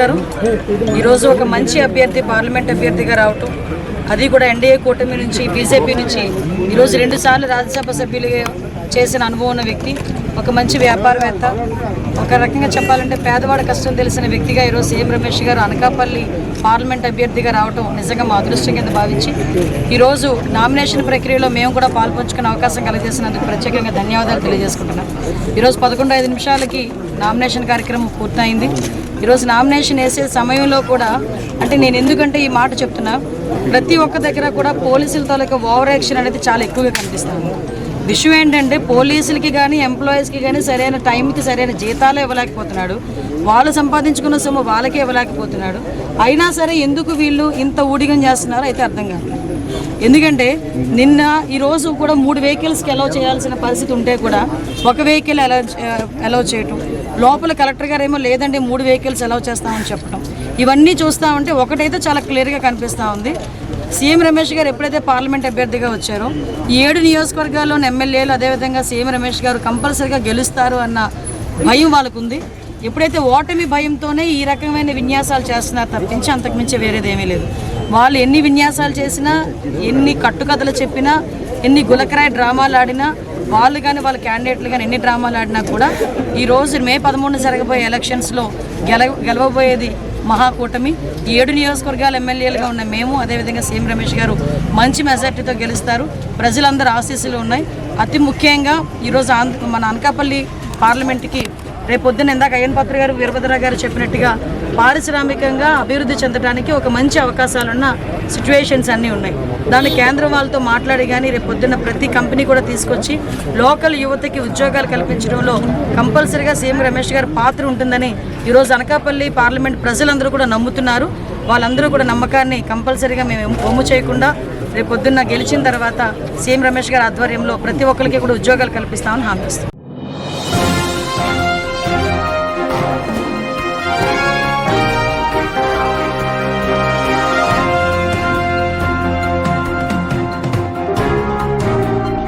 గారు. ఈరోజు ఒక మంచి అభ్యర్థి పార్లమెంట్ అభ్యర్థిగా రావటం అది కూడా ఎన్డీఏ కూటమి నుంచి బీజేపీ నుంచి ఈరోజు రెండుసార్లు రాజ్యసభ సభ్యులుగా చేసిన అనుభవం ఉన్న వ్యక్తి. ఒక మంచి వ్యాపారవేత్త. ఒక రకంగా చెప్పాలంటే పేదవాడి కష్టం తెలిసిన వ్యక్తిగా ఈరోజు సీఎం రమేష్ గారు అనకాపల్లి పార్లమెంట్ అభ్యర్థిగా రావటం నిజంగా మా అదృష్టం కింద భావించి ఈరోజు నామినేషన్ ప్రక్రియలో మేము కూడా పాల్పంచుకునే అవకాశం కలిగజేసినందుకు ప్రత్యేకంగా ధన్యవాదాలు తెలియజేసుకుంటున్నాం. ఈరోజు పదకొండు ఐదు నిమిషాలకి నామినేషన్ కార్యక్రమం పూర్తయింది. ఈరోజు నామినేషన్ వేసే సమయంలో కూడా అంటే నేను ఎందుకంటే ఈ మాట చెప్తున్నా ప్రతి ఒక్క దగ్గర కూడా పోలీసుల తాలూకా ఓవర్ యాక్షన్ అనేది చాలా ఎక్కువగా కనిపిస్తుంది. విషయం ఏంటంటే పోలీసులకి కానీ ఎంప్లాయీస్కి కానీ సరైన టైంకి సరైన జీతాలు ఇవ్వలేకపోతున్నాడు. వాళ్ళు సంపాదించుకున్న సొమ్ము వాళ్ళకే ఇవ్వలేకపోతున్నాడు. అయినా సరే ఎందుకు వీళ్ళు ఇంత ఊడిగం చేస్తున్నారో అయితే అర్థం కాదు. ఎందుకంటే నిన్న ఈరోజు కూడా మూడు వెహికల్స్కి అలౌ చేయాల్సిన పరిస్థితి ఉంటే కూడా ఒక వెహికల్ అలౌ అలౌ uh, చేయటం లోపల కలెక్టర్ గారు ఏమో లేదండి మూడు వెహికల్స్ అలౌ చేస్తామని చెప్పడం ఇవన్నీ చూస్తూ ఉంటే ఒకటైతే చాలా క్లియర్గా కనిపిస్తూ ఉంది. సీఎం రమేష్ గారు ఎప్పుడైతే పార్లమెంట్ అభ్యర్థిగా వచ్చారో ఈ ఏడు నియోజకవర్గాల్లోని ఎమ్మెల్యేలు అదేవిధంగా సీఎం రమేష్ గారు కంపల్సరిగా గెలుస్తారు అన్న భయం వాళ్ళకు ఉంది ఎప్పుడైతే ఓటమి భయంతోనే ఈ రకమైన విన్యాసాలు చేస్తున్నారు తప్పించి అంతకుమించి వేరేదేమీ లేదు. వాళ్ళు ఎన్ని విన్యాసాలు చేసినా ఎన్ని కట్టుకథలు చెప్పినా ఎన్ని గులకరాయి డ్రామాలు ఆడినా వాళ్ళు కానీ వాళ్ళ క్యాండిడేట్లు కానీ ఎన్ని డ్రామాలు ఆడినా కూడా ఈ రోజు మే పదమూడున జరగబోయే ఎలక్షన్స్లో గెల గెలవబోయేది మహాకూటమి. ఈ ఏడు నియోజకవర్గాల ఎమ్మెల్యేలుగా ఉన్న మేము అదేవిధంగా సీఎం రమేష్ గారు మంచి మెజార్టీతో గెలుస్తారు. ప్రజలందరూ ఆశీస్సులు ఉన్నాయి. అతి ముఖ్యంగా ఈరోజు ఆంధ్ర మన అనకాపల్లి పార్లమెంట్కి రేపు పొద్దున ఇందాక అయ్యన్పత్రి గారు వీరభద్ర గారు చెప్పినట్టుగా పారిశ్రామికంగా అభివృద్ధి చెందడానికి ఒక మంచి అవకాశాలున్న సిచ్యువేషన్స్ అన్నీ ఉన్నాయి. దాన్ని కేంద్రం వాళ్ళతో మాట్లాడి కానీ రేపు పొద్దున్న ప్రతి కంపెనీ కూడా తీసుకొచ్చి లోకల్ యువతకి ఉద్యోగాలు కల్పించడంలో కంపల్సరీగా సీఎం రమేష్ గారి పాత్ర ఉంటుందని ఈరోజు అనకాపల్లి పార్లమెంట్ ప్రజలందరూ కూడా నమ్ముతున్నారు. వాళ్ళందరూ కూడా నమ్మకాన్ని కంపల్సరీగా మేము ఒమ్ము చేయకుండా రేపు పొద్దున్న గెలిచిన తర్వాత సీఎం రమేష్ గారి ఆధ్వర్యంలో ప్రతి ఒక్కరికి కూడా ఉద్యోగాలు కల్పిస్తామని హామీ ఇస్తాం